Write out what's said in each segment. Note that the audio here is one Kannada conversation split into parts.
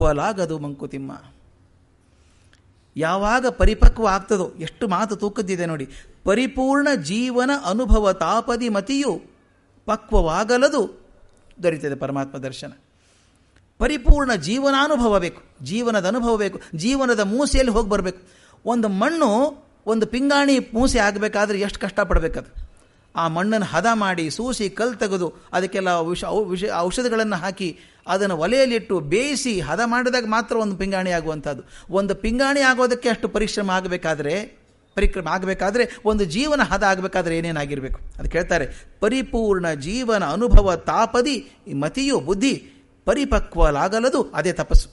ಪರಿಪಕ್ವಲಾಗದು ಮಂಕುತಿಮ್ಮ. ಯಾವಾಗ ಪರಿಪಕ್ವ ಆಗ್ತದೋ ಎಷ್ಟು ಮಾತು ತೂಕದ್ದಿದೆ ನೋಡಿ. ಪರಿಪೂರ್ಣ ಜೀವನ ಅನುಭವ ತಾಪದಿ ಮತಿಯು ಪಕ್ವವಾಗಲದು, ದೊರೀತದೆ ಪರಮಾತ್ಮ ದರ್ಶನ. ಪರಿಪೂರ್ಣ ಜೀವನಾನುಭವ ಬೇಕು, ಜೀವನದ ಅನುಭವ ಬೇಕು, ಜೀವನದ ಮೂಸೆಯಲ್ಲಿ ಹೋಗಿ ಬರಬೇಕು. ಒಂದು ಮಣ್ಣು, ಒಂದು ಪಿಂಗಾಣಿ ಮೂಸೆ ಆಗಬೇಕಾದ್ರೆ ಎಷ್ಟು ಕಷ್ಟಪಡಬೇಕದು? ಆ ಮಣ್ಣನ್ನು ಹದ ಮಾಡಿ, ಸೂಸಿ ಕಲ್ ತೆಗೆದು ಅದಕ್ಕೆಲ್ಲ ವಿಷ ವಿಷ ಔಷಧಗಳನ್ನು ಹಾಕಿ ಅದನ್ನು ಒಲೆಯಲ್ಲಿಟ್ಟು ಬೇಯಿಸಿ ಹದ ಮಾಡಿದಾಗ ಮಾತ್ರ ಒಂದು ಪಿಂಗಾಣಿ ಆಗುವಂಥದ್ದು. ಒಂದು ಪಿಂಗಾಣಿ ಆಗೋದಕ್ಕೆ ಅಷ್ಟು ಪರಿಶ್ರಮ ಆಗಬೇಕಾದ್ರೆ, ಪರಿಕ್ರಮ ಆಗಬೇಕಾದ್ರೆ, ಒಂದು ಜೀವನ ಹದ ಆಗಬೇಕಾದ್ರೆ ಏನೇನಾಗಿರಬೇಕು ಅದು ಕೇಳ್ತಾರೆ, ಪರಿಪೂರ್ಣ ಜೀವನ ಅನುಭವ ತಾಪದಿ, ಮತಿಯು ಬುದ್ಧಿ, ಪರಿಪಕ್ವಲಾಗಲದು, ಅದೇ ತಪಸ್ಸು.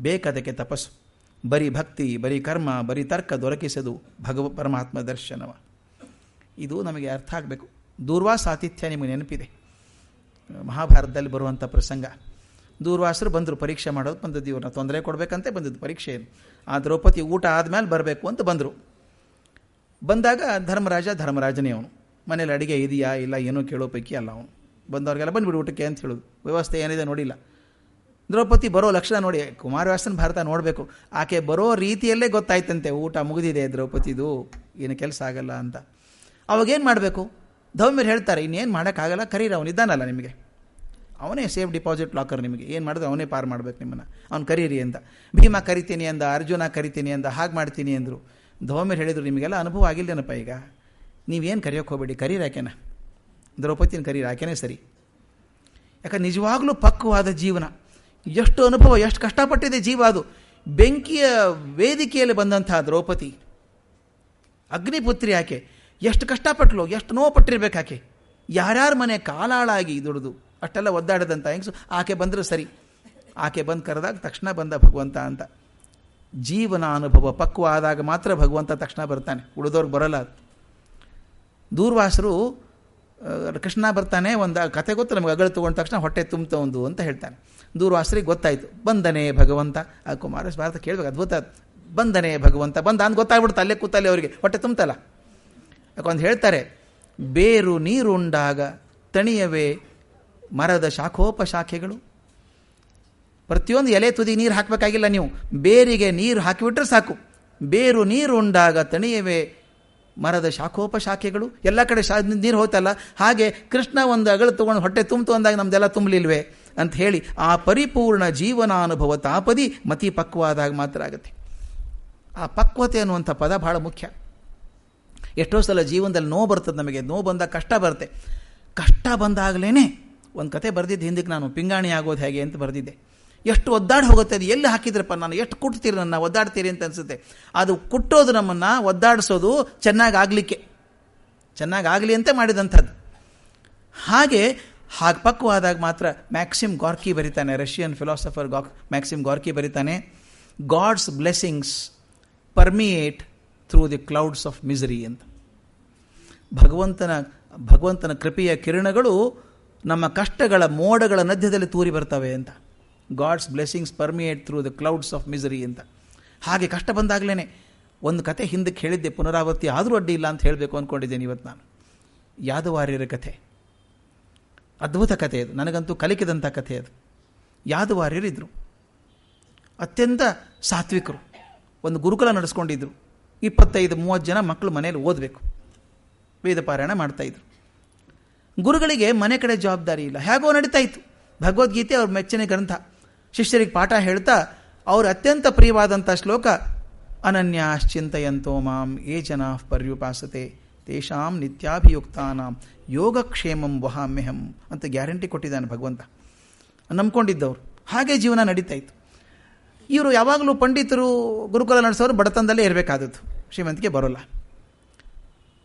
ಬೇಕದಕ್ಕೆ ತಪಸ್ಸು. ಬರೀ ಭಕ್ತಿ, ಬರೀ ಕರ್ಮ, ಬರೀ ತರ್ಕ ದೊರಕಿಸದು ಭಗವ ಪರಮಾತ್ಮ ದರ್ಶನವ. ಇದು ನಮಗೆ ಅರ್ಥ ಆಗಬೇಕು. ದೂರ್ವಾಸ ಆತಿಥ್ಯ ನಿಮಗೆ ನೆನಪಿದೆ. ಮಹಾಭಾರತದಲ್ಲಿ ಬರುವಂಥ ಪ್ರಸಂಗ. ದೂರ್ವಾಸರು ಬಂದರು ಪರೀಕ್ಷೆ ಮಾಡೋದು ಬಂದದ್ದು ಇವ್ರನ್ನ ತೊಂದರೆ ಕೊಡಬೇಕಂತೆ ಬಂದದ್ದು ಪರೀಕ್ಷೆ ಆ ದ್ರೌಪದಿ ಊಟ ಆದಮೇಲೆ ಬರಬೇಕು ಅಂತ ಬಂದರು. ಬಂದಾಗ ಧರ್ಮರಾಜ ಧರ್ಮರಾಜನೇ ಅವನು. ಮನೇಲಿ ಅಡುಗೆ ಇದೆಯಾ ಇಲ್ಲ ಏನೋ ಕೇಳೋ ಪೈಕಿ ಅಲ್ಲ ಅವನು. ಬಂದವ್ರಿಗೆಲ್ಲ ಬಂದುಬಿಡು ಊಟಕ್ಕೆ ಅಂತ ಹೇಳೋದು. ವ್ಯವಸ್ಥೆ ಏನಿದೆ ನೋಡಿಲ್ಲ. ದ್ರೌಪದಿ ಬರೋ ಲಕ್ಷಣ ನೋಡಿ, ಕುಮಾರವ್ಯಾಸನ ಭಾರತ ನೋಡಬೇಕು. ಆಕೆ ಬರೋ ರೀತಿಯಲ್ಲೇ ಗೊತ್ತಾಯ್ತಂತೆ, ಊಟ ಮುಗಿದಿದೆ ದ್ರೌಪದಿದು, ಏನು ಕೆಲಸ ಆಗಲ್ಲ ಅಂತ. ಅವಾಗೇನು ಮಾಡಬೇಕು? ಧೌಮ್ಯರು ಹೇಳ್ತಾರೆ, ಇನ್ನೇನು ಮಾಡೋಕ್ಕಾಗಲ್ಲ, ಕರೀರಿ, ಅವನು ಇದ್ದಾನಲ್ಲ ನಿಮಗೆ. ಅವನೇ ಸೇಫ್ ಡಿಪಾಸಿಟ್ ಲಾಕರ್ ನಿಮಗೆ. ಏನು ಮಾಡಿದ್ರೆ ಅವನೇ ಪಾರು ಮಾಡ್ಬೇಕು ನಿಮ್ಮನ್ನು. ಅವ್ನು ಕರೀರಿ ಅಂತ. ಭೀಮಾ ಕರಿತೀನಿ ಅಂದ, ಅರ್ಜುನ ಕರಿತೀನಿ ಅಂದ, ಹಾಗೆ ಮಾಡ್ತೀನಿ ಅಂದರು. ಧೌಮ್ಯರು ಹೇಳಿದರು, ನಿಮಗೆಲ್ಲ ಅನುಭವ ಆಗಿಲ್ಲೇನಪ್ಪ ಈಗ? ನೀವೇನು ಕರಿಯೋಕೆ ಹೋಗಬೇಡಿ, ಕರೀರಿ ಆಕೆನ. ದ್ರೌಪದಿನ ಕರೀರಿ, ಆಕೆನೇ ಸರಿ. ಯಾಕಂದ್ರೆ ನಿಜವಾಗ್ಲೂ ಪಕ್ವವಾದ ಜೀವನ. ಎಷ್ಟು ಅನುಭವ, ಎಷ್ಟು ಕಷ್ಟಪಟ್ಟಿದೆ ಜೀವ ಅದು. ಬೆಂಕಿಯ ವೇದಿಕೆಯಲ್ಲಿ ಬಂದಂತಹ ದ್ರೌಪದಿ. ಅಗ್ನಿಪುತ್ರಿ ಆಕೆ. ಎಷ್ಟು ಕಷ್ಟಪಟ್ಟಲು ಎಷ್ಟು ನೋವು ಪಟ್ಟಿರ್ಬೇಕು ಆಕೆ. ಯಾರ್ಯಾರ ಮನೆ ಕಾಲಾಳಾಗಿ ದುಡಿದು, ಅಷ್ಟೆಲ್ಲ ಒದ್ದಾಡದಂತ ಹೆಂಗಸು, ಆಕೆ ಬಂದರೂ ಸರಿ. ಆಕೆ ಬಂದು ಕರೆದಾಗ ತಕ್ಷಣ ಬಂದ ಭಗವಂತ ಅಂತ. ಜೀವನ ಅನುಭವ ಪಕ್ವ ಆದಾಗ ಮಾತ್ರ ಭಗವಂತ ತಕ್ಷಣ ಬರ್ತಾನೆ. ಉಳಿದವ್ರಿಗೆ ಬರಲ್ಲ ದೂರ್ವಾಸರು ಕೃಷ್ಣ ಬರ್ತಾನೆ, ಒಂದು ಕತೆ ಗೊತ್ತು, ನಮಗೆ ಅಗಳು ತೊಗೊಂಡ ತಕ್ಷಣ ಹೊಟ್ಟೆ ತುಂಬ್ತ ಒಂದು ಅಂತ ಹೇಳ್ತಾನೆ. ದೂರ್ವಾಸರಿಗೆ ಗೊತ್ತಾಯಿತು, ಬಂದನೆ ಭಗವಂತ. ಆ ಕುಮಾರಸ್ ಭಾರತ ಕೇಳಬೇಕು, ಅದ್ಭುತ ಬಂದನೇ ಭಗವಂತ, ಬಂದ ಅಂತ ಗೊತ್ತಾಗ್ಬಿಡ್ತು, ಅಲ್ಲೇ ಕೂತಲ್ಲೇ ಅವರಿಗೆ, ಹೊಟ್ಟೆ ತುಂಬ್ತಲ್ಲ. ಯಾಕೊಂದು ಹೇಳ್ತಾರೆ, ಬೇರು ನೀರುಂಡಾಗ ತಣಿಯವೇ ಮರದ ಶಾಖೋಪಶಾಖೆಗಳು. ಪ್ರತಿಯೊಂದು ಎಲೆ ತುದಿ ನೀರು ಹಾಕಬೇಕಾಗಿಲ್ಲ ನೀವು. ಬೇರಿಗೆ ನೀರು ಹಾಕಿಬಿಟ್ರೆ ಸಾಕು. ಬೇರು ನೀರು ಉಂಡಾಗ ತಣಿಯವೇ ಮರದ ಶಾಖೋಪಶಾಖೆಗಳು. ಎಲ್ಲ ಕಡೆ ಶಾ ನೀರು ಹೋಯ್ತಲ್ಲ, ಹಾಗೆ ಕೃಷ್ಣ ಒಂದು ಅಗಳು ತಗೊಂಡು ಹೊಟ್ಟೆ ತುಂಬಿತು ಅಂದಾಗ ನಮ್ದೆಲ್ಲ ತುಂಬಲಿಲ್ವೇ ಅಂತ ಹೇಳಿ ಆ ಪರಿಪೂರ್ಣ ಜೀವನಾನುಭವ ತಾಪದಿ ಮತಿ ಪಕ್ವಾದಾಗ ಮಾತ್ರ ಆಗುತ್ತೆ. ಆ ಪಕ್ವತೆ ಅನ್ನುವಂಥ ಪದ ಬಹಳ ಮುಖ್ಯ. ಎಷ್ಟೋ ಸಲ ಜೀವನದಲ್ಲಿ ನೋವು ಬರ್ತದೆ ನಮಗೆ. ನೋವು ಬಂದಾಗ ಕಷ್ಟ ಬರುತ್ತೆ. ಕಷ್ಟ ಬಂದಾಗಲೇ ಒಂದು ಕತೆ ಬರೆದಿದ್ದು ಹಿಂದಕ್ಕೆ ನಾನು, ಪಿಂಗಾಣಿ ಆಗೋದು ಹೇಗೆ ಅಂತ ಬರೆದಿದ್ದೆ. ಎಷ್ಟು ಒದ್ದಾಡಿ ಹೋಗುತ್ತೆ ಅದು, ಎಲ್ಲಿ ಹಾಕಿದ್ರಪ್ಪ ನಾನು, ಎಷ್ಟು ಕುಟ್ತೀರಿ ನನ್ನ, ಒದ್ದಾಡ್ತೀರಿ ಅಂತ ಅನಿಸುತ್ತೆ. ಅದು ಕುಟ್ಟೋದು ನಮ್ಮನ್ನು, ಒದ್ದಾಡಿಸೋದು ಚೆನ್ನಾಗಿ ಆಗಲಿಕ್ಕೆ ಚೆನ್ನಾಗಿ ಆಗಲಿ ಅಂತ ಮಾಡಿದಂಥದ್ದು. ಹಾಗೆ ಹಾಗೆ ಪಕ್ವಾದಾಗ ಮಾತ್ರ ಮ್ಯಾಕ್ಸಿಮ್ ಗಾರ್ಕಿ ಬರಿತಾನೆ, ರಷ್ಯನ್ ಫಿಲಾಸಫರ್ ಗಾಕ್ Maxim Gorky ಬರಿತಾನೆ God's blessings permeate through the clouds of misery ಅಂತ. ಭಗವಂತನ ಭಗವಂತನ ಕೃಪೆಯ ಕಿರಣಗಳು ನಮ್ಮ ಕಷ್ಟಗಳ ಮೋಡಗಳ ಮಧ್ಯದಲ್ಲಿ ತೂರಿ ಬರ್ತವೆ ಅಂತ. God's blessings permeate through the clouds of misery ಅಂತ. ಹಾಗೆ ಕಷ್ಟ ಬಂದಾಗಲೇ ಒಂದು ಕತೆ ಹಿಂದಕ್ಕೆ ಹೇಳಿದ್ದೆ ಪುನರಾವರ್ತಿ ಆದರೂ ಅಡ್ಡಿ ಇಲ್ಲ ಅಂತ ಹೇಳಬೇಕು ಅಂದ್ಕೊಂಡಿದ್ದೇನೆ ಇವತ್ತು ನಾನು. ಯಾದವಾರ್ಯರ ಕಥೆ. ಅದ್ಭುತ ಕಥೆ ಅದು. ನನಗಂತೂ ಕಲಿಕಿದಂಥ ಕಥೆ ಅದು. ಯಾದವಾರ್ಯರಿದ್ದರು ಅತ್ಯಂತ ಸಾತ್ವಿಕರು. ಒಂದು ಗುರುಕುಲ ನಡೆಸ್ಕೊಂಡಿದ್ರು. ಇಪ್ಪತ್ತೈದು, ಮೂವತ್ತು ಜನ ಮಕ್ಕಳು ಮನೇಲಿ ಓದಬೇಕು. ವೇದ ಪಾರಾಯಣ ಮಾಡ್ತಾಯಿದ್ರು ಗುರುಗಳಿಗೆ ಮನೆ ಕಡೆ ಜವಾಬ್ದಾರಿ ಇಲ್ಲ. ಹೇಗೋ ನಡೀತಾ ಇತ್ತು. ಭಗವದ್ಗೀತೆ ಅವ್ರ ಮೆಚ್ಚಿನ ಗ್ರಂಥ. ಶಿಷ್ಯರಿಗೆ ಪಾಠ ಹೇಳ್ತಾ ಅವ್ರ ಅತ್ಯಂತ ಪ್ರಿಯವಾದಂಥ ಶ್ಲೋಕ, ಅನನ್ಯಾಶ್ಚಿಂತೆಯಂತೋ ಮಾಂ ಏ ಜನಾ ಪರ್ಯುಪಾಸತೆ, ತೇಷಾಂ ನಿತ್ಯಾಭಿಯುಕ್ತಾನಾಂ, ಯೋಗಕ್ಷೇಮಂ ವಹಾಮ್ಯಹಂ ಅಂತ ಗ್ಯಾರಂಟಿ ಕೊಟ್ಟಿದ್ದಾನೆ ಭಗವಂತ. ನಂಬ್ಕೊಂಡಿದ್ದವರು. ಹಾಗೆ ಜೀವನ ನಡೀತಾ ಇತ್ತು. ಇವರು ಯಾವಾಗಲೂ ಪಂಡಿತರು ಗುರುಕುಲ ನಡೆಸೋರು ಬಡತನದಲ್ಲೇ ಇರಬೇಕಾದದ್ದು. ಶ್ರೀಮಂತಿಗೆ ಬರೋಲ್ಲ.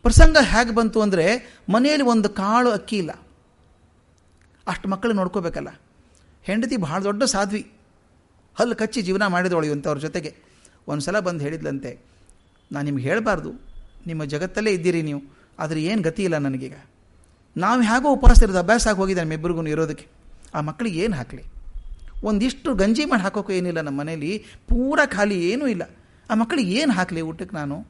ಪ್ರಸಂಗ ಹೇಗೆ ಬಂತು ಅಂದರೆ ಮನೆಯಲ್ಲಿ ಒಂದು ಕಾಳು ಅಕ್ಕಿ ಇಲ್ಲ. ಅಷ್ಟು ಮಕ್ಕಳು ನೋಡ್ಕೋಬೇಕಲ್ಲ. ಹೆಂಡತಿ ಭಾಳ ದೊಡ್ಡ ಸಾಧ್ವಿ. ಹಲ್ಲು ಕಚ್ಚಿ ಜೀವನ ಮಾಡಿದವಳು ಇಂಥವ್ರ ಜೊತೆಗೆ. ಒಂದು ಸಲ ಬಂದು ಹೇಳಿದ್ಲಂತೆ, ನಾನು ನಿಮ್ಗೆ ಹೇಳಬಾರ್ದು. ನಿಮ್ಮ ಜಗತ್ತಲ್ಲೇ ಇದ್ದೀರಿ ನೀವು. ಆದರೆ ಏನು ಗತಿ ಇಲ್ಲ ನನಗೀಗ. ನಾವು ಹೇಗೋ ಉಪವಾಸ ಇರೋದು ಅಭ್ಯಾಸ ಆಗಿ ಹೋಗಿದೆ ನಮ್ಮಿಬ್ಬರಿಗೂ ಇರೋದಕ್ಕೆ. ಆ ಮಕ್ಕಳಿಗೆ ಏನು ಹಾಕಲಿ? ಒಂದಿಷ್ಟು ಗಂಜಿ ಮಾಡಿ ಹಾಕೋಕ್ಕೂ ಏನಿಲ್ಲ ನಮ್ಮ ಮನೇಲಿ. ಪೂರ ಖಾಲಿ ಏನೂ ಇಲ್ಲ. ಆ ಮಕ್ಕಳಿಗೆ ಏನು ಹಾಕಲಿ ಊಟಕ್ಕೆ ನಾನು?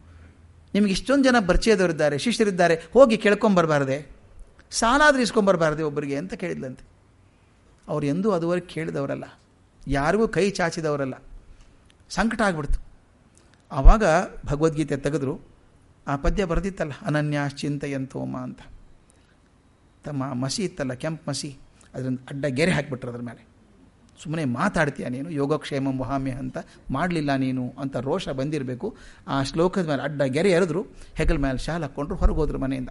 ನಿಮಗೆ ಇಷ್ಟೊಂದು ಜನ ಪರಿಚಯದವರಿದ್ದಾರೆ ಶಿಷ್ಯರಿದ್ದಾರೆ ಹೋಗಿ ಕೇಳ್ಕೊಂಬರ್ಬಾರ್ದೆ ಸಾಲಾದ್ರೂ ಇಸ್ಕೊಂಬರಬಾರ್ದೆ ಒಬ್ಬರಿಗೆ ಅಂತ ಕೇಳಿದ್ಲಂತೆ. ಅವ್ರು ಎಂದೂ ಅದುವರೆಗೆ ಕೇಳಿದವರಲ್ಲ. ಯಾರಿಗೂ ಕೈ ಚಾಚಿದವರಲ್ಲ. ಸಂಕಟ ಆಗ್ಬಿಡ್ತು. ಆವಾಗ ಭಗವದ್ಗೀತೆ ತೆಗೆದ್ರು. ಆ ಪದ್ಯ ಬರೆದಿತ್ತಲ್ಲ, ಅನನ್ಯಾಶ್ಚಿಂತೆಯಂತೋಮ ಅಂತ. ತಮ್ಮ ಮಸಿ ಇತ್ತಲ್ಲ, ಕೆಂಪು ಮಸಿ, ಅದರಿಂದ ಅಡ್ಡ ಗೆರೆ ಹಾಕಿಬಿಟ್ರು ಅದ್ರ ಮೇಲೆ. ಸುಮ್ಮನೆ ಮಾತಾಡ್ತೀಯ ನೀನು? ಯೋಗಕ್ಷೇಮ ವಹಾಮ್ಯ ಅಂತ ಮಾಡಲಿಲ್ಲ ನೀನು ಅಂತ ರೋಷ ಬಂದಿರಬೇಕು. ಆ ಶ್ಲೋಕದ ಮೇಲೆ ಅಡ್ಡ ಗೆರೆ ಎರೆದ್ರು, ಹೆಗಲ ಮೇಲೆ ಶಾಲ್ ಹಾಕ್ಕೊಂಡ್ರು, ಹೊರಗೆ ಹೋದ್ರು ಮನೆಯಿಂದ.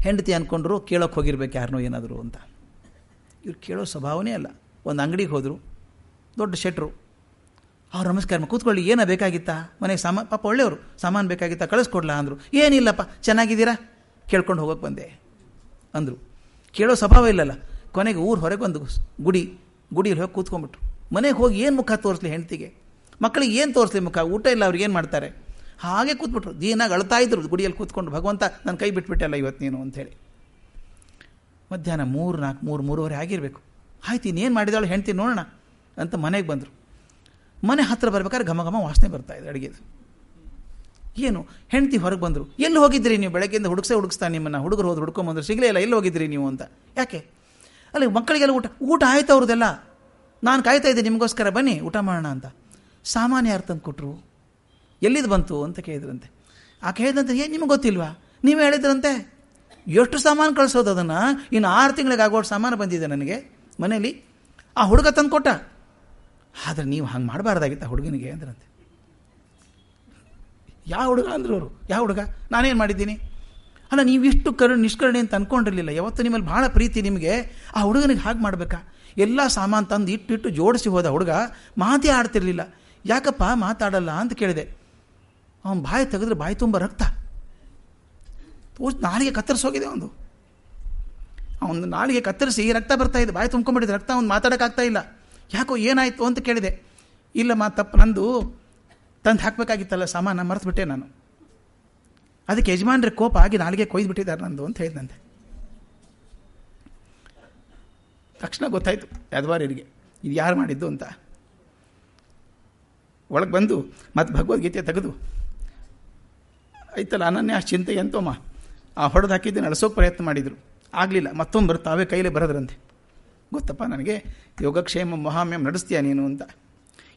ಹೆಂಡತಿ ಅಂದ್ಕೊಂಡ್ರು ಕೇಳೋಕೆ ಹೋಗಿರ್ಬೇಕು ಯಾರನ್ನೋ ಏನಾದರೂ ಅಂತ. ಇವ್ರು ಕೇಳೋ ಸ್ವಭಾವನೇ ಅಲ್ಲ. ಒಂದು ಅಂಗಡಿಗೆ ಹೋದರು, ದೊಡ್ಡ ಶೆಟ್ರು. ಅವ್ರು ನಮಸ್ಕಾರ ಕೂತ್ಕೊಳ್ಳಿ, ಏನೋ ಬೇಕಾಗಿತ್ತಾ? ಮನೆಗೆ ಸಾಮಾನು ಪಾಪ ಒಳ್ಳೆಯವರು. ಸಾಮಾನು ಬೇಕಾಗಿತ್ತಾ? ಕಳಿಸ್ಕೊಡ್ಲಾ? ಅಂದರು. ಏನಿಲ್ಲಪ್ಪ, ಚೆನ್ನಾಗಿದ್ದೀರಾ? ಕೇಳ್ಕೊಂಡು ಹೋಗೋಕೆ ಬಂದೆ ಅಂದರು. ಕೇಳೋ ಸ್ವಭಾವ ಇಲ್ಲಲ್ಲ. ಕೊನೆಗೆ ಊರು ಹೊರಗೆ ಬಂದು ಗುಡಿ, ಗುಡಿಯಲ್ಲಿ ಹೋಗಿ ಕೂತ್ಕೊಂಡ್ಬಿಟ್ರು. ಮನೆಗೆ ಹೋಗಿ ಏನು ಮುಖ ತೋರಿಸ್ಲಿ ಹೆಂಡ್ತಿಗೆ? ಮಕ್ಕಳಿಗೆ ಏನು ತೋರಿಸ್ಲಿ ಮುಖ? ಊಟ ಇಲ್ಲ, ಅವ್ರಿಗೆ ಏನು ಮಾಡ್ತಾರೆ? ಹಾಗೆ ಕೂತ್ಬಿಟ್ರು. ದೀನಾಗಿ ಅಳ್ತಾ ಇದ್ರು ಗುಡಿಯಲ್ಲಿ ಕೂತ್ಕೊಂಡು, ಭಗವಂತ ನನ್ನ ಕೈ ಬಿಟ್ಬಿಟ್ಟಲ್ಲ ಇವತ್ತು ನೀನು ಅಂಥೇಳಿ. ಮಧ್ಯಾಹ್ನ ಮೂರು, ನಾಲ್ಕು, ಮೂರು, ಮೂರುವರೆ ಆಗಿರಬೇಕು. ಆಯ್ತು, ಇನ್ನೇನು ಮಾಡಿದಾಳು ಹೆಂಡ್ತಿ ನೋಡೋಣ ಅಂತ ಮನೆಗೆ ಬಂದರು. ಮನೆ ಹತ್ತಿರ ಬರ್ಬೇಕಾದ್ರೆ ಘಮ ಘಮ ವಾಸನೆ ಬರ್ತಾ ಇದೆ ಅಡುಗೆದು. ಏನು? ಹೆಂಡ್ತಿ ಹೊರಗೆ ಬಂದರು. ಎಲ್ಲಿ ಹೋಗಿದ್ರಿ ನೀವು? ಬೆಳಗ್ಗೆಯಿಂದ ಹುಡುಕ್ಸೇ ಹುಡುಕ್ಸ್ತಾ ನಿಮ್ಮನ್ನು. ಹುಡುಗರು ಹೋದ್ರು, ಹುಡ್ಕೊಂಬಂದ್ರು. ಸಿಗಲೇ ಇಲ್ಲ, ಎಲ್ಲಿ ಹೋಗಿದ್ರಿ ನೀವು ಅಂತ? ಯಾಕೆ? ಅಲ್ಲಿ, ಮಕ್ಕಳಿಗೆಲ್ಲ ಊಟ ಊಟ ಆಯ್ತು ಅವ್ರದ್ದೆಲ್ಲ? ನಾನು ಕಾಯ್ತಾ ಇದ್ದೆ ನಿಮಗೋಸ್ಕರ ಬನ್ನಿ, ಊಟ ಮಾಡೋಣ ಅಂತ. ಸಾಮಾನ್ಯ ಯಾರು ತಂದು ಕೊಟ್ಟರು ಎಲ್ಲಿದು ಬಂತು ಅಂತ ಕೇಳಿದ್ರಂತೆ. ಆ ಕೇಳಿದಂತೆ ಏನು ನಿಮಗೆ ಗೊತ್ತಿಲ್ವಾ? ನೀವು ಹೇಳಿದ್ರಂತೆ. ಎಷ್ಟು ಸಾಮಾನು ಕಳಿಸೋದು ಅದನ್ನು? ಇನ್ನು ಆರು ತಿಂಗಳಿಗೆ ಆಗೋಷ್ಟು ಸಾಮಾನು ಬಂದಿದೆ ನನಗೆ, ಮನೇಲಿ. ಆ ಹುಡುಗ ತಂದು ಕೊಟ್ಟ. ಆದರೆ ನೀವು ಹಂಗೆ ಮಾಡಬಾರ್ದಾಗಿತ್ತು ಆ ಹುಡುಗನಿಗೆ ಅಂದ್ರಂತೆ. ಯಾವ ಹುಡುಗ ಅಂದರು ಅವರು? ಯಾವ ಹುಡುಗ? ನಾನೇನು ಮಾಡಿದ್ದೀನಿ? ಅಲ್ಲ, ನೀವು ಇಷ್ಟು ಕರು, ನಿಷ್ಕರಣೆ ಅಂತ ಅಂದ್ಕೊಂಡಿರಲಿಲ್ಲ ಯಾವತ್ತು ನಿಮ್ಮಲ್ಲಿ ಭಾಳ ಪ್ರೀತಿ ನಿಮಗೆ. ಆ ಹುಡುಗನಿಗೆ ಹಾಗೆ ಮಾಡಬೇಕಾ? ಎಲ್ಲ ಸಾಮಾನು ತಂದು ಇಟ್ಟಿಟ್ಟು ಜೋಡಿಸಿ ಹೋದ ಹುಡುಗ ಮಾತೇ ಆಡ್ತಿರಲಿಲ್ಲ. ಯಾಕಪ್ಪ ಮಾತಾಡಲ್ಲ ಅಂತ ಕೇಳಿದೆ. ಅವನ ಬಾಯಿ ತೆಗೆದ್ರೆ ಬಾಯಿ ತುಂಬ ರಕ್ತ. ನಾಲಿಗೆ ಕತ್ತರಿಸೋಗಿದೆ ಅವನು ಅವನು ನಾಲಿಗೆ ಕತ್ತರಿಸಿ ರಕ್ತ ಬರ್ತಾ ಇದೆ. ಬಾಯಿ ತುಂಬ್ಕೊಂಡ್ಬಿಟ್ಟಿದೆ. ರಕ್ತ ಅವ್ನು ಮಾತಾಡೋಕ್ಕಾಗ್ತಾ ಇಲ್ಲ. ಯಾಕೋ ಏನಾಯಿತು ಅಂತ ಕೇಳಿದೆ. ಇಲ್ಲಮ್ಮ, ತಪ್ಪು. ನಂದು ತಂದು ಹಾಕಬೇಕಾಗಿತ್ತಲ್ಲ ಸಾಮಾನು, ಮರೆತುಬಿಟ್ಟೆ ನಾನು. ಅದಕ್ಕೆ ಯಜಮಾನ್ರ ಕೋಪ ಆಗಿ ನಾಲ್ಗೆ ಕೊಯ್ದು ಬಿಟ್ಟಿದ್ದಾರೆ ನಂದು ಅಂತ ಹೇಳಿದಂತೆ ತಕ್ಷಣ ಗೊತ್ತಾಯಿತು, ಯಾದವಾರ್ಯರಿಗೆ, ಇದು ಯಾರು ಮಾಡಿದ್ದು ಅಂತ. ಒಳಗೆ ಬಂದು ಮತ್ತು ಭಗವದ್ಗೀತೆ ತೆಗೆದು, ಆಯ್ತಲ್ಲ, ಅನನ್ಯ ಚಿಂತೆ ಎಂತೋಮ್ಮ ಆ ಹೊಡೆದು ಹಾಕಿದ್ದು ನಡೆಸೋಕೆ ಪ್ರಯತ್ನ ಮಾಡಿದರು. ಆಗಲಿಲ್ಲ ಮತ್ತೊಂದು ಬರ್ತಾವೆ ಕೈಲೇ ಬರೋದ್ರಂತೆ. ಗೊತ್ತಪ್ಪ, ನನಗೆ ಯೋಗಕ್ಷೇಮ ಮಹಾಮ್ಯಮ್ ನಡೆಸ್ತೀಯ ನೀನು? ಅಂತ.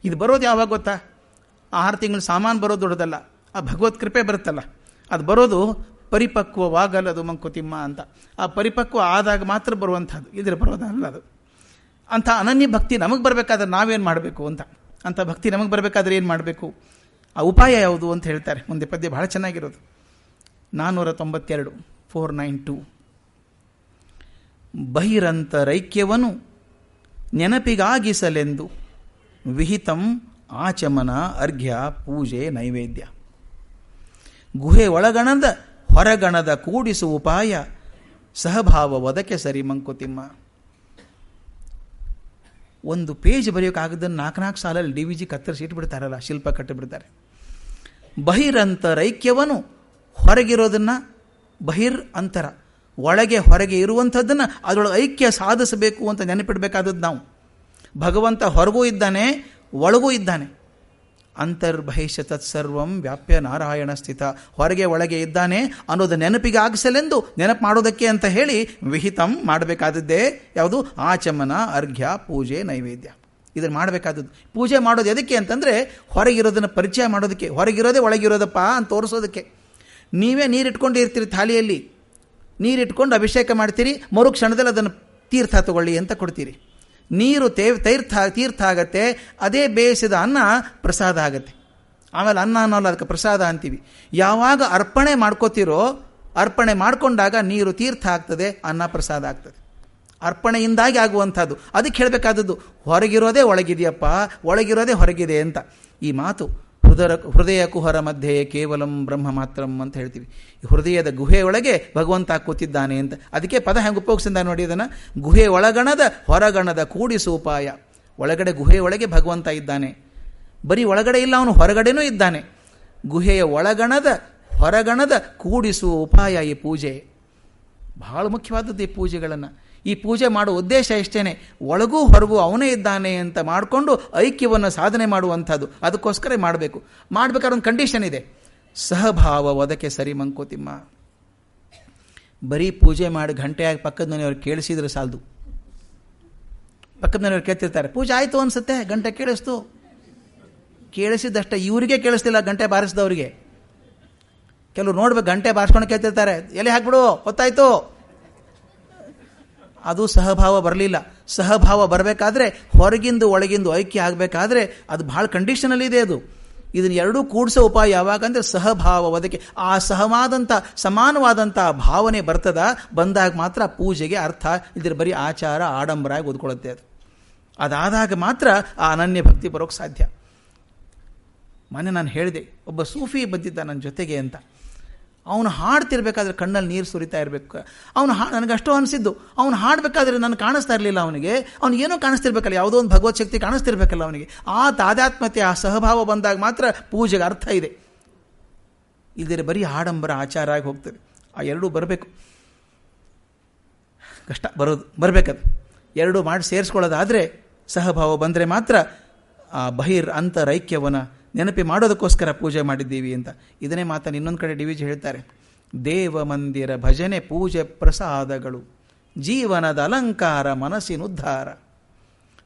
ಇದು ಬರೋದು ಯಾವಾಗ ಗೊತ್ತಾ? ಆರು ತಿಂಗಳು ಸಾಮಾನು ಬರೋದು ದೊಡ್ಡದಲ್ಲ, ಆ ಭಗವತ್ ಕೃಪೆ ಬರುತ್ತಲ್ಲ. ಅದು ಬರೋದು ಪರಿಪಕ್ವವಾಗಲ್ಲದು ಮಂಕುತಿಮ್ಮ ಅಂತ. ಆ ಪರಿಪಕ್ವ ಆದಾಗ ಮಾತ್ರ ಬರುವಂಥದ್ದು. ಇದ್ರೆ ಬರೋದಲ್ಲ ಅದು ಅಂಥ ಅನನ್ಯ ಭಕ್ತಿ ನಮಗೆ ಬರಬೇಕಾದ್ರೆ ನಾವೇನು ಮಾಡಬೇಕು ಅಂತ. ಅಂಥ ಭಕ್ತಿ ನಮಗೆ ಬರಬೇಕಾದ್ರೆ ಏನು ಮಾಡಬೇಕು? ಆ ಉಪಾಯ ಯಾವುದು ಅಂತ ಹೇಳ್ತಾರೆ. ಮುಂದೆ ಪದ್ಯ ಬಹಳ ಚೆನ್ನಾಗಿರೋದು. ನಾನ್ನೂರ ತೊಂಬತ್ತೆರಡು ಫೋರ್ ನೈನ್ ಟು. ಬಹಿರಂತರೈಕ್ಯವನ್ನು ನೆನಪಿಗಾಗಿಸಲೆಂದು ವಿಹಿತಂ ಆಚಮನ ಅರ್ಘ್ಯ ಪೂಜೆ ನೈವೇದ್ಯ. ಗುಹೆ ಒಳಗಣದ ಹೊರಗಣದ ಕೂಡಿಸುವ ಉಪಾಯ ಸಹಭಾವ ಒದಕೆ ಸರಿ ಮಂಕುತಿಮ್ಮ. ಒಂದು ಪೇಜ್ ಬರೆಯೋಕ್ಕಾಗದನ್ನು ನಾಲ್ಕು ನಾಲ್ಕು ಸಾಲಲ್ಲಿ ಡಿ ವಿ ಜಿ ಕತ್ತರಿಸಿ ಇಟ್ಬಿಡ್ತಾರಲ್ಲ, ಶಿಲ್ಪ ಕಟ್ಟಿಬಿಡ್ತಾರೆ. ಬಹಿರಂತರೈಕ್ಯವನ್ನು ಹೊರಗಿರೋದನ್ನು ಬಹಿರ್ ಅಂತರ, ಒಳಗೆ ಹೊರಗೆ ಇರುವಂಥದ್ದನ್ನು ಅದರೊಳಗೆ ಐಕ್ಯ ಸಾಧಿಸಬೇಕು ಅಂತ ನೆನಪಿಡಬೇಕಾದದ್ದು ನಾವು. ಭಗವಂತ ಹೊರಗೂ ಇದ್ದಾನೆ, ಒಳಗೂ ಇದ್ದಾನೆ. ಅಂತರ್ಬಹಿಷ ತತ್ಸರ್ವಂ ವ್ಯಾಪ್ಯ ನಾರಾಯಣ ಸ್ಥಿತ. ಹೊರಗೆ ಒಳಗೆ ಇದ್ದಾನೆ ಅನ್ನೋದು ನೆನಪಿಗೆ ಆಗಿಸಲೆಂದು ನೆನಪು ಮಾಡೋದಕ್ಕೆ ಅಂತ ಹೇಳಿ ವಿಹಿತಂ ಮಾಡಬೇಕಾದದ್ದೇ ಯಾವುದು? ಆಚಮನ, ಅರ್ಘ್ಯ, ಪೂಜೆ, ನೈವೇದ್ಯ. ಇದನ್ನು ಮಾಡಬೇಕಾದದ್ದು. ಪೂಜೆ ಮಾಡೋದು ಎದಕ್ಕೆ ಅಂತಂದರೆ ಹೊರಗಿರೋದನ್ನು ಪರಿಚಯ ಮಾಡೋದಕ್ಕೆ. ಹೊರಗಿರೋದೇ ಒಳಗಿರೋದಪ್ಪ ಅಂತ ತೋರಿಸೋದಕ್ಕೆ. ನೀವೇ ನೀರಿಟ್ಕೊಂಡು ಇರ್ತೀರಿ ಥಾಲಿಯಲ್ಲಿ. ನೀರಿಟ್ಕೊಂಡು ಅಭಿಷೇಕ ಮಾಡ್ತೀರಿ. ಮರು ಕ್ಷಣದಲ್ಲಿ ಅದನ್ನು ತೀರ್ಥ ತಗೊಳ್ಳಿ ಅಂತ ಕೊಡ್ತೀರಿ. ನೀರು ತೇ ತೀರ್ಥ ತೀರ್ಥ ಆಗತ್ತೆ, ಅದೇ ಬೇಯಿಸಿದ ಅನ್ನ ಪ್ರಸಾದ ಆಗತ್ತೆ. ಆಮೇಲೆ ಅನ್ನ ಅನ್ನೋಲ್ಲ, ಅದಕ್ಕೆ ಪ್ರಸಾದ ಅಂತೀವಿ. ಯಾವಾಗ ಅರ್ಪಣೆ ಮಾಡ್ಕೋತಿರೋ, ಅರ್ಪಣೆ ಮಾಡಿಕೊಂಡಾಗ ನೀರು ತೀರ್ಥ ಆಗ್ತದೆ, ಅನ್ನ ಪ್ರಸಾದ ಆಗ್ತದೆ. ಅರ್ಪಣೆಯಿಂದಾಗಿ ಆಗುವಂಥದ್ದು. ಅದಕ್ಕೆ ಹೇಳಬೇಕಾದದ್ದು, ಹೊರಗಿರೋದೇ ಒಳಗಿದೆಯಪ್ಪ, ಒಳಗಿರೋದೇ ಹೊರಗಿದೆ ಅಂತ. ಈ ಮಾತು ಹೃದಯ ಹೃದಯ ಕುಹರ ಮಧ್ಯೆ ಕೇವಲಂ ಬ್ರಹ್ಮ ಮಾತ್ರಂ ಅಂತ ಹೇಳ್ತೀವಿ. ಹೃದಯದ ಗುಹೆಯೊಳಗೆ ಭಗವಂತ ಕೂತಿದ್ದಾನೆ ಅಂತ. ಅದಕ್ಕೆ ಪದ ಹೆಂಗೆ ಉಪಯೋಗಿಸಿದ ನೋಡಿ ಅದನ್ನು ಗುಹೆ ಒಳಗಣದ ಹೊರಗಣದ ಕೂಡಿಸು ಉಪಾಯ ಒಳಗಡೆ ಗುಹೆಯೊಳಗೆ ಭಗವಂತ ಇದ್ದಾನೆ. ಬರೀ ಒಳಗಡೆ ಇಲ್ಲ, ಅವನು ಹೊರಗಡೆನೂ ಇದ್ದಾನೆ. ಗುಹೆಯ ಒಳಗಣದ ಹೊರಗಣದ ಕೂಡಿಸುವ ಉಪಾಯ ಈ ಪೂಜೆ. ಬಹಳ ಮುಖ್ಯವಾದದ್ದು ಈ ಪೂಜೆಗಳನ್ನು. ಈ ಪೂಜೆ ಮಾಡುವ ಉದ್ದೇಶ ಇಷ್ಟೇ ಒಳಗೂ ಹೊರಗೂ ಅವನೇ ಇದ್ದಾನೆ ಅಂತ ಮಾಡಿಕೊಂಡು ಐಕ್ಯವನ್ನು ಸಾಧನೆ ಮಾಡುವಂಥದ್ದು. ಅದಕ್ಕೋಸ್ಕರ ಮಾಡಬೇಕು. ಮಾಡಬೇಕಾದ್ರೆ ಒಂದು ಕಂಡೀಷನ್ ಇದೆ. ಸಹಭಾವ ಒದಕೆ ಸರಿ ಮಂಕೋತಿಮ್ಮ. ಬರೀ ಪೂಜೆ ಮಾಡಿ ಗಂಟೆಯಾಗಿ ಪಕ್ಕದ ಮನೆಯವ್ರು ಕೇಳಿಸಿದ್ರೆ ಸಾಲದು. ಪಕ್ಕದ ಮನೆಯವ್ರು ಕೇಳ್ತಿರ್ತಾರೆ, ಪೂಜೆ ಆಯಿತು ಅನಿಸುತ್ತೆ? ಗಂಟೆ ಕೇಳಿಸ್ತು? ಕೇಳಿಸಿದಷ್ಟೇ ಇವರಿಗೆ ಕೇಳಿಸ್ತಿಲ್ಲ ಗಂಟೆ ಬಾರಿಸಿದವರಿಗೆ. ಕೆಲವರು ನೋಡ್ಬೇಕು ಗಂಟೆ ಬಾರಿಸ್ಕೊಂಡು ಕೇಳ್ತಿರ್ತಾರೆ ಎಲೆ ಹಾಕ್ಬಿಡು? ಹೊತ್ತಾಯ್ತು? ಅದು ಸಹಭಾವ ಬರಲಿಲ್ಲ. ಸಹಭಾವ ಬರಬೇಕಾದ್ರೆ ಹೊರಗಿಂದು ಒಳಗಿಂದು ಐಕ್ಯ ಆಗಬೇಕಾದ್ರೆ ಅದು ಭಾಳ ಕಂಡೀಷನಲ್ಲಿದೆ ಅದು. ಇದನ್ನು ಎರಡೂ ಕೂಡಿಸೋ ಉಪಾಯ ಯಾವಾಗಂದ್ರೆ ಸಹಭಾವ ಅದಕ್ಕೆ ಆ ಸಹವಾದಂಥ ಸಮಾನವಾದಂಥ ಭಾವನೆ ಬರ್ತದ, ಬಂದಾಗ ಮಾತ್ರ ಪೂಜೆಗೆ ಅರ್ಥ. ಇದ್ರ ಬರೀ ಆಚಾರ ಆಡಂಬರ ಆಗಿ ಓದ್ಕೊಳ್ಳುತ್ತೆ ಅದು. ಅದಾದಾಗ ಮಾತ್ರ ಆ ಅನನ್ಯ ಭಕ್ತಿ ಬರೋಕ್ಕೆ ಸಾಧ್ಯ. ಮೊನ್ನೆ ನಾನು ಹೇಳಿದೆ, ಒಬ್ಬ ಸೂಫಿ ಬಂದಿದ್ದ ನನ್ನ ಜೊತೆಗೆ ಅಂತ. ಅವನು ಹಾಡ್ತಿರ್ಬೇಕಾದ್ರೆ ಕಣ್ಣಲ್ಲಿ ನೀರು ಸುರಿತಾ ಇರಬೇಕು. ಅವನು ಹಾ ಅಷ್ಟೋ ಅನಿಸಿದ್ದು. ಅವನು ಹಾಡಬೇಕಾದ್ರೆ ನನಗೆ ಕಾಣಿಸ್ತಾ ಇರಲಿಲ್ಲ ಅವನಿಗೆ. ಅವ್ನು ಏನೋ ಕಾಣಿಸ್ತಿರ್ಬೇಕಲ್ಲ, ಯಾವುದೋ ಒಂದು ಭಗವತ್ ಶಕ್ತಿ ಕಾಣಿಸ್ತಿರ್ಬೇಕಲ್ಲ ಅವನಿಗೆ. ಆ ತಾದಾತ್ಮತೆ ಆ ಸಹಭಾವ ಬಂದಾಗ ಮಾತ್ರ ಪೂಜೆಗೆ ಅರ್ಥ ಇದೆ. ಇಲ್ಲದೇ ಬರೀ ಆಡಂಬರ ಆಚಾರ ಆಗಿ ಹೋಗ್ತದೆ. ಆ ಎರಡೂ ಬರಬೇಕು. ಕಷ್ಟ ಬರೋದು, ಬರಬೇಕದು. ಎರಡೂ ಮಾಡಿ ಸೇರಿಸ್ಕೊಳ್ಳೋದಾದರೆ ಸಹಭಾವ ಬಂದರೆ ಮಾತ್ರ ಆ ಬಹಿರ್ ಅಂತರೈಕ್ಯವನ ನೆನಪಿ ಮಾಡೋದಕ್ಕೋಸ್ಕರ ಪೂಜೆ ಮಾಡಿದ್ದೀವಿ ಅಂತ. ಇದನ್ನೇ ಮಾತನ್ನು ಇನ್ನೊಂದು ಕಡೆ ಡಿವಿಜ್ ಹೇಳ್ತಾರೆ. ದೇವ ಮಂದಿರ ಭಜನೆ ಪೂಜೆ ಪ್ರಸಾದಗಳು. ಜೀವನದ ಅಲಂಕಾರ ಮನಸ್ಸಿನುದ್ಧಾರ.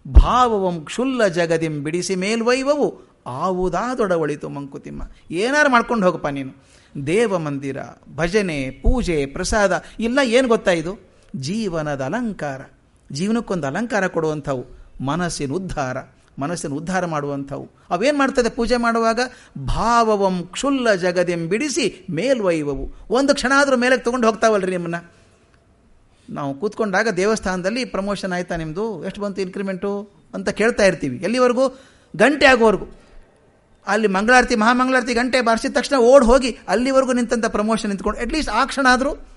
ಭಾವವಂ ಕ್ಷುಲ್ಲ ಜಗದಿಂ ಬಿಡಿಸಿ ಮೇಲ್ವೈವವು ಆವುದಾದೊಡವಳಿತು ಮಂಕುತಿಮ್ಮ. ಏನಾರು ಮಾಡ್ಕೊಂಡು ಹೋಗಪ್ಪ ನೀನು. ದೇವ ಮಂದಿರ, ಭಜನೆ, ಪೂಜೆ, ಪ್ರಸಾದ, ಇಲ್ಲ ಏನು ಗೊತ್ತಾ ಇದು? ಜೀವನದ ಅಲಂಕಾರ. ಜೀವನಕ್ಕೊಂದು ಅಲಂಕಾರ ಕೊಡುವಂಥವು ಮನಸ್ಸಿನ ಉದ್ಧಾರ ಮನಸ್ಸಿನ ಉದ್ಧಾರ ಮಾಡುವಂಥವು. ಅವೇನು ಮಾಡ್ತದೆ ಪೂಜೆ ಮಾಡುವಾಗ? ಭಾವವಂ ಕ್ಷುಲ್ಲ ಜಗದೆಂ ಬಿಡಿಸಿ ಮೇಲ್ವೈವವು. ಒಂದು ಕ್ಷಣ ಆದರೂ ಮೇಲೆ ತೊಗೊಂಡು ಹೋಗ್ತಾವಲ್ರಿ ನಿಮ್ಮನ್ನು. ನಾವು ಕೂತ್ಕೊಂಡಾಗ ದೇವಸ್ಥಾನದಲ್ಲಿ ಪ್ರಮೋಷನ್ ಆಯಿತಾ ನಿಮ್ಮದು ಎಷ್ಟು ಬಂತು ಇನ್ಕ್ರಿಮೆಂಟು ಅಂತ ಕೇಳ್ತಾ ಇರ್ತೀವಿ. ಎಲ್ಲಿವರೆಗೂ? ಗಂಟೆ ಆಗೋವರೆಗೂ. ಅಲ್ಲಿ ಮಂಗಳಾರತಿ, ಮಹಾಮಂಗಳಾರತಿ ಗಂಟೆ ಬಾರಿಸಿದ ತಕ್ಷಣ ಓಡ್ ಹೋಗಿ ಅಲ್ಲಿವರೆಗೂ ನಿಂತಂಥ ಪ್ರಮೋಷನ್ ನಿಂತ್ಕೊಂಡು ಅಟ್ಲೀಸ್ಟ್ ಆ ಕ್ಷಣ ಆದರೂ